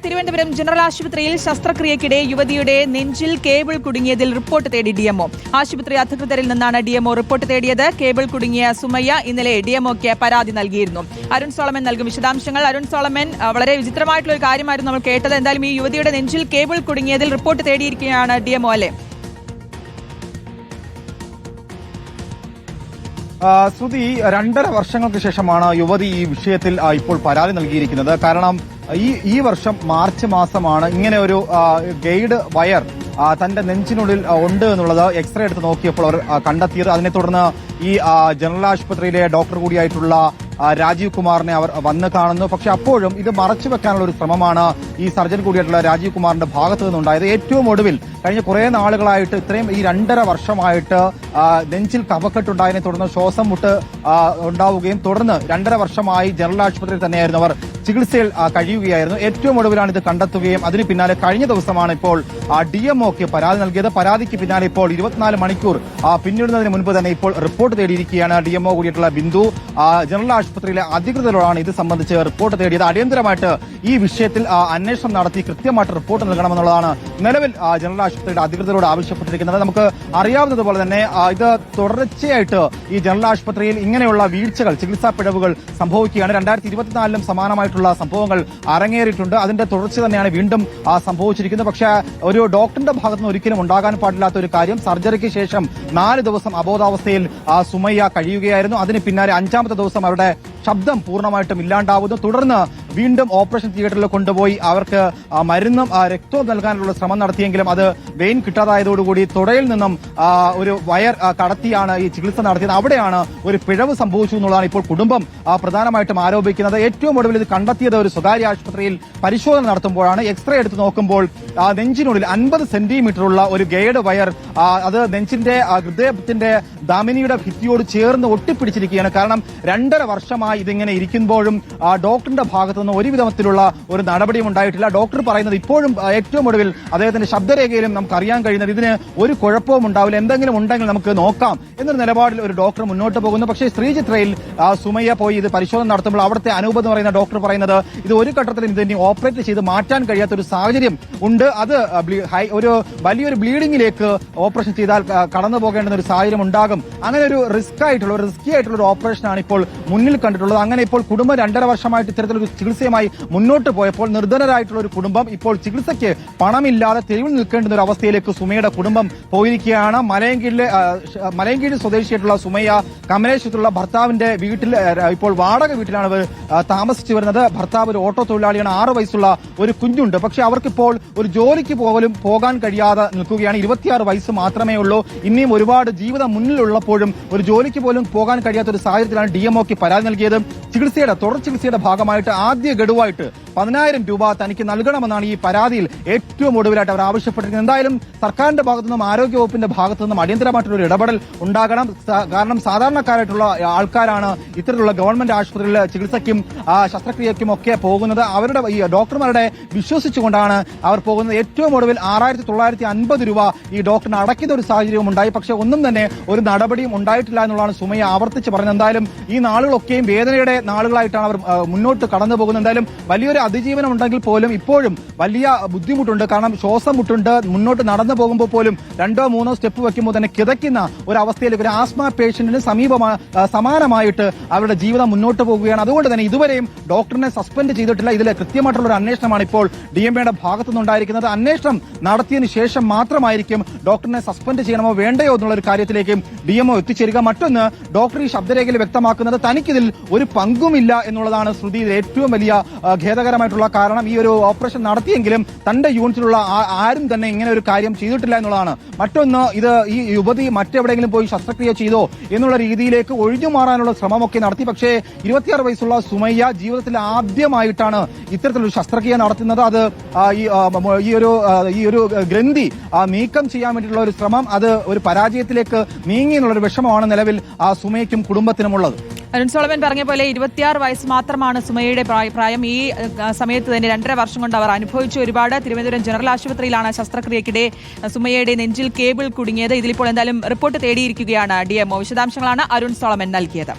Thiruvananthapuram general ആശുപത്രിയിൽ ശസ്ത്രക്രിയക്കിടെ യുവതിയുടെ നെഞ്ചിൽ കേബിൾ കുടുങ്ങിയതിൽ റിപ്പോർട്ട് തേടി ഡിഎംഒ ആശുപത്രി അധികൃതരിൽ നിന്നാണ് ഡിഎംഒ റിപ്പോർട്ട് തേടിയത്. കേബിൾ കുടുങ്ങിയ സുമയ്യ ഇന്നലെ ഡിഎംഒക്ക് പരാതി നൽകിയിരുന്നു. അരുൺ സോളമൻ നൽകും വിശദാംശങ്ങൾ. അരുൺ സോളമൻ വളരെ വിചിത്രമായിട്ടുള്ള ഒരു കാര്യമായിരുന്നു നമ്മൾ കേട്ടത്. എന്തായാലും ഈ യുവതിയുടെ നെഞ്ചിൽ കേബിൾ കുടുങ്ങിയതിൽ റിപ്പോർട്ട് തേടിയിരിക്കുകയാണ് ഡിഎംഒ അല്ലേ? ശ്രുതി രണ്ടര വർഷങ്ങൾക്ക് ശേഷമാണ് യുവതി ഈ വിഷയത്തിൽ ഇപ്പോൾ പരാതി നൽകിയിരിക്കുന്നത്. കാരണം ഈ ഈ വർഷം മാർച്ച് മാസമാണ് ഇങ്ങനെ ഒരു ഗൈഡ് വയർ തന്റെ നെഞ്ചിനുള്ളിൽ ഉണ്ട് എന്നുള്ളത് എക്സ്റേ എടുത്ത് നോക്കിയപ്പോൾ അവർ കണ്ടെത്തിയത്. അതിനെ തുടർന്ന് ഈ ജനറൽ ആശുപത്രിയിലെ ഡോക്ടർ കൂടിയായിട്ടുള്ള രാജീവ് കുമാറിനെ അവർ വന്ന് കാണുന്നു. പക്ഷെ അപ്പോഴും ഇത് മറച്ചു വെക്കാനുള്ള ഒരു ശ്രമമാണ് ഈ സർജൻ കൂടിയായിട്ടുള്ള രാജീവ് കുമാറിന്റെ ഭാഗത്തു നിന്നുണ്ടായത്. ഏറ്റവും ഒടുവിൽ കഴിഞ്ഞ കുറെ നാളുകളായിട്ട് ഇത്രയും ഈ രണ്ടര വർഷമായിട്ട് നെഞ്ചിൽ കഫക്കെട്ടുണ്ടായതിനെ തുടർന്ന് ശ്വാസം മുട്ട് ഉണ്ടാവുകയും തുടർന്ന് രണ്ടര വർഷമായി ജനറൽ ആശുപത്രിയിൽ തന്നെയായിരുന്നു അവർ ചികിത്സയിൽ കഴിയുകയായിരുന്നു. ഏറ്റവും ഒടുവിലാണ് ഇത് കണ്ടെത്തുകയും അതിന് പിന്നാലെ കഴിഞ്ഞ ദിവസമാണ് ഇപ്പോൾ ഡി എം ഒക്ക് പരാതി നൽകിയത്. പരാതിക്ക് പിന്നാലെ ഇപ്പോൾ ഇരുപത്തിനാല് മണിക്കൂർ പിന്നിടുന്നതിന് മുൻപ് തന്നെ ഇപ്പോൾ റിപ്പോർട്ട് തേടിയിരിക്കുകയാണ് ഡി എം ഒ കൂടിയിട്ടുള്ള ബിന്ദു. ജനറൽ ആശുപത്രിയിലെ അധികൃതരോടാണ് ഇത് സംബന്ധിച്ച് റിപ്പോർട്ട് തേടിയത്. അടിയന്തരമായിട്ട് ഈ വിഷയത്തിൽ അന്വേഷണം നടത്തി കൃത്യമായിട്ട് റിപ്പോർട്ട് നൽകണമെന്നുള്ളതാണ് നിലവിൽ ജനറൽ ആശുപത്രിയുടെ അധികൃതരോട് ആവശ്യപ്പെട്ടിരിക്കുന്നത്. നമുക്ക് അറിയാവുന്നതുപോലെ തന്നെ ഇത് തുടർച്ചയായിട്ട് ഈ ജനറൽ ആശുപത്രിയിൽ ഇങ്ങനെയുള്ള വീഴ്ചകൾ ചികിത്സാ പിഴവുകൾ സംഭവിക്കുകയാണ്. രണ്ടായിരത്തി ഇരുപത്തിനാലിലും സമാനമായിട്ടുള്ള സംഭവങ്ങൾ അരങ്ങേറിയിട്ടുണ്ട്. അതിന്റെ തുടർച്ച തന്നെയാണ് വീണ്ടും സംഭവിച്ചിരിക്കുന്നത്. പക്ഷേ ഒരു ഡോക്ടറിന്റെ ഭാഗത്തുനിന്ന് ഒരിക്കലും ഉണ്ടാകാൻ പാടില്ലാത്ത ഒരു കാര്യം സർജറിക്ക് ശേഷം നാല് ദിവസം അബോധാവസ്ഥയിൽ സുമയ്യ കഴിയുകയായിരുന്നു. അതിന് പിന്നാലെ അഞ്ചാമത്തെ ദിവസം അവരുടെ ശബ്ദം പൂർണമായിട്ടും ഇല്ലാണ്ടാവുന്നു. തുടർന്ന് വീണ്ടും ഓപ്പറേഷൻ തിയേറ്ററിൽ കൊണ്ടുപോയി അവർക്ക് മരുന്നും രക്തവും നൽകാനുള്ള ശ്രമം നടത്തിയെങ്കിലും അത് വെയിൻ കിട്ടാതായതോടുകൂടി തുടയിൽ നിന്നും ഒരു വയർ കടത്തിയാണ് ഈ ചികിത്സ നടത്തിയത്. അവിടെയാണ് ഒരു പിഴവ് സംഭവിച്ചു എന്നുള്ളതാണ് ഇപ്പോൾ കുടുംബം പ്രധാനമായിട്ടും ആരോപിക്കുന്നത്. ഏറ്റവും ഒടുവിൽ ഇത് കണ്ടെത്തിയത് ഒരു സ്വകാര്യ ആശുപത്രിയിൽ പരിശോധന നടത്തുമ്പോഴാണ്. എക്സ്റേ എടുത്ത് നോക്കുമ്പോൾ നെഞ്ചിനുള്ളിൽ അൻപത് സെന്റിമീറ്റർ ഉള്ള ഒരു ഗൈഡ് വയർ അത് നെഞ്ചിന്റെ ഹൃദയത്തിന്റെ ധമനിയുടെ ഭിത്തിയോട് ചേർന്ന് ഒട്ടിപ്പിടിച്ചിരിക്കുകയാണ്. കാരണം രണ്ടര വർഷമായി ഇതിങ്ങനെ ഇരിക്കുമ്പോഴും ഡോക്ടറിന്റെ ഭാഗത്തു നിന്ന് ഒരു വിധത്തിലുള്ള ഒരു നടപടിയും ഉണ്ടായിട്ടില്ല. ഡോക്ടർ പറയുന്നത് ഇപ്പോഴും ഏറ്റവും ഒടുവിൽ അദ്ദേഹത്തിന്റെ ശബ്ദരേഖയിലും നമുക്ക് അറിയാൻ കഴിയുന്നത് ഇതിന് ഒരു കുഴപ്പവും ഉണ്ടാവില്ല. എന്തെങ്കിലും ഉണ്ടെങ്കിൽ നമുക്ക് നോക്കാം എന്നൊരു നിലപാടിൽ ഒരു ഡോക്ടർ മുന്നോട്ട് പോകുന്നു. പക്ഷേ ശ്രീചിത്രയിൽ ചിത്രയിൽ സുമയ്യ പോയി ഇത് പരിശോധന നടത്തുമ്പോൾ അവിടുത്തെ അനൂപ് എന്ന് പറയുന്ന ഡോക്ടർ പറയുന്നത് ഇത് ഒരു ഘട്ടത്തിൽ ഇത് ഇനി ഓപ്പറേറ്റ് ചെയ്ത് മാറ്റാൻ കഴിയാത്ത ഒരു സാഹചര്യം ഉണ്ട്. അത് ഒരു വലിയൊരു ബ്ലീഡിംഗിലേക്ക് ഓപ്പറേഷൻ ചെയ്താൽ കടന്നു പോകേണ്ടുന്ന ഒരു സാഹചര്യം ഉണ്ടാകും. അങ്ങനെ ഒരു റിസ്ക് ആയിട്ടുള്ള ഒരു റിസ്കി ആയിട്ടുള്ള ഒരു ഓപ്പറേഷനാണ് ഇപ്പോൾ മുന്നിൽ കണ്ടിട്ടുള്ളത്. അങ്ങനെ ഇപ്പോൾ കുടുംബം രണ്ടര വർഷമായിട്ട് ഇത്തരത്തിലൊരു ചികിത്സയുമായി മുന്നോട്ട് പോയപ്പോൾ നിർധനരായിട്ടുള്ള ഒരു കുടുംബം ഇപ്പോൾ ചികിത്സയ്ക്ക് പണമില്ലാതെ തെരുവിൽ നിൽക്കേണ്ടുന്ന ഒരു അവസ്ഥയിലേക്ക് സുമയുടെ കുടുംബം പോയിരിക്കുകയാണ്. മലയങ്കീഴിലെ മലയങ്കീഴ് സ്വദേശിയായിട്ടുള്ള സുമയ്യ കമലേശ്വരത്തുള്ള ഭർത്താവിന്റെ വീട്ടിൽ ഇപ്പോൾ വാടക വീട്ടിലാണ് ഇവർ താമസിച്ചു വരുന്നത്. ഭർത്താവ് ഒരു ഓട്ടോ തൊഴിലാളിയാണ്. ആറ് വയസ്സുള്ള ഒരു കുഞ്ഞുണ്ട്. പക്ഷെ അവർക്കിപ്പോൾ ഒരു ജോലിക്ക് പോകലും പോകാൻ കഴിയാതെ നിൽക്കുകയാണ്. ഇരുപത്തിയാറ് വയസ്സ് മാത്രമേ ഉള്ളൂ. ഇനിയും ഒരുപാട് ജീവിതം മുന്നിലുള്ളപ്പോഴും ഒരു ജോലിക്ക് പോലും പോകാൻ കഴിയാത്ത ഒരു സാഹചര്യത്തിലാണ് ഡി എം ഒക്ക് പരാതി നൽകിയത്. ചികിത്സയുടെ തുടർ ചികിത്സയുടെ ഭാഗമായിട്ട് ആദ്യ ഗഡുവായിട്ട് പതിനായിരം രൂപ തനിക്ക് നൽകണമെന്നാണ് ഈ പരാതിയിൽ ഏറ്റവും ഒടുവിലായിട്ട് അവർ ആവശ്യപ്പെട്ടിരിക്കുന്നത്. എന്തായാലും സർക്കാരിന്റെ ഭാഗത്തു നിന്നും ആരോഗ്യ വകുപ്പിന്റെ ഭാഗത്തു നിന്നും അടിയന്തരമായിട്ടുള്ള ഇടപെടൽ ഉണ്ടാകണം. കാരണം സാധാരണക്കാരായിട്ടുള്ള ആൾക്കാരാണ് ഇത്തരത്തിലുള്ള ഗവൺമെന്റ് ആശുപത്രികളിൽ ചികിത്സയ്ക്കും ശസ്ത്രക്രിയയ്ക്കും ഒക്കെ പോകുന്നത്. അവരുടെ ഈ ഡോക്ടർമാരുടെ വിശ്വസിച്ചുകൊണ്ടാണ് അവർ പോകുന്നത്. ഏറ്റവും ഒടുവിൽ ആറായിരത്തി തൊള്ളായിരത്തി അൻപത് രൂപ ഈ ഡോക്ടറിന് അടയ്ക്കുന്ന ഒരു സാഹചര്യവും ഉണ്ടായി. പക്ഷേ ഒന്നും തന്നെ ഒരു നടപടിയും ഉണ്ടായിട്ടില്ല എന്നുള്ളതാണ് സുമയ ആവർത്തിച്ച് പറഞ്ഞത്. എന്തായാലും ഈ നാളുകളൊക്കെയും വേദനയുടെ നാളുകളായിട്ടാണ് അവർ മുന്നോട്ട് കടന്നു പോകുന്നത് എന്തായാലും വലിയൊരു അതിജീവനം ഉണ്ടെങ്കിൽ പോലും ഇപ്പോഴും വലിയ ബുദ്ധിമുട്ടുണ്ട്. കാരണം ശ്വാസം മുട്ടുണ്ട്. മുന്നോട്ട് നടന്നു പോകുമ്പോൾ പോലും രണ്ടോ മൂന്നോ സ്റ്റെപ്പ് വെക്കുമ്പോൾ തന്നെ കിതയ്ക്കുന്ന ഒരു അവസ്ഥയിലേക്ക് ഒരു ആസ്മ പേഷ്യന്റിന് സമീപമാണ് സമാനമായിട്ട് അവരുടെ ജീവിതം മുന്നോട്ട് പോകുകയാണ്. അതുകൊണ്ട് തന്നെ ഇതുവരെയും ഡോക്ടറിനെ സസ്പെൻഡ് ചെയ്തിട്ടില്ല. ഇതിൽ കൃത്യമായിട്ടുള്ള ഒരു അന്വേഷണമാണ് ഇപ്പോൾ ഡി എം എയുടെ ഭാഗത്തുനിന്നുണ്ടായിരിക്കുന്നത് അന്വേഷണം നടത്തിയതിനു ശേഷം മാത്രമായിരിക്കും ഡോക്ടറിനെ സസ്പെൻഡ് ചെയ്യണമോ വേണ്ടയോ എന്നുള്ള ഒരു കാര്യത്തിലേക്കും ഡി എംഒ എത്തിച്ചേരുക. മറ്റൊന്ന് ഡോക്ടർ ഈ ശബ്ദരേഖയിൽ വ്യക്തമാക്കുന്നത് തനിക്കിതിൽ ഒരു പങ്കുമില്ല എന്നുള്ളതാണ് ശ്രുതിയിൽ ഏറ്റവും ആ, ഖേദകരമായിട്ടുള്ള കാരണം ഈ ഒരു ഓപ്പറേഷൻ നടത്തിയെങ്കിലും തന്റെ യൂണിറ്റിലുള്ള ആരും തന്നെ ഇങ്ങനെ ഒരു കാര്യം ചെയ്തിട്ടില്ല എന്നുള്ളതാണ്. മറ്റൊന്ന് ഇത് ഈ യുവതി മറ്റെവിടെയെങ്കിലും പോയി ശസ്ത്രക്രിയ ചെയ്തോ എന്നുള്ള രീതിയിലേക്ക് ഒഴിഞ്ഞു മാറാനുള്ള ശ്രമമൊക്കെ നടത്തി. പക്ഷേ ഇരുപത്തിയാറ് വയസ്സുള്ള സുമയ്യ ജീവിതത്തിൽ ആദ്യമായിട്ടാണ് ഇത്തരത്തിലൊരു ശസ്ത്രക്രിയ നടത്തുന്നത്. അത് ഈ ഒരു ഈ ഒരു ഗ്രന്ഥി നീക്കം ചെയ്യാൻ വേണ്ടിയിട്ടുള്ള ഒരു ശ്രമം അത് ഒരു പരാജയത്തിലേക്ക് നീങ്ങി എന്നുള്ള ഒരു വിഷമമാണ് നിലവിൽ ആ സുമയ്ക്കും കുടുംബത്തിനുമുള്ളത്. അരുൺ സോളമൻ പറഞ്ഞ പോലെ ഇരുപത്തിയാറ് വയസ്സ് മാത്രമാണ് സുമയയുടെ പ്രായം ഈ സമയത്ത് തന്നെ രണ്ടര വർഷം കൊണ്ട് അവർ അനുഭവിച്ചു. ഒരുപാട് തിരുവനന്തപുരം ജനറൽ ആശുപത്രിയിലാണ് ശസ്ത്രക്രിയക്കിടെ സുമയയുടെ നെഞ്ചിൽ കേബിൾ കുടുങ്ങിയത്. ഇതിലിപ്പോൾ എന്തായാലും റിപ്പോർട്ട് തേടിയിരിക്കുകയാണ്. ഡി എംഒ വിശദാംശങ്ങളാണ് അരുൺ സോളമൻ നൽകിയത്.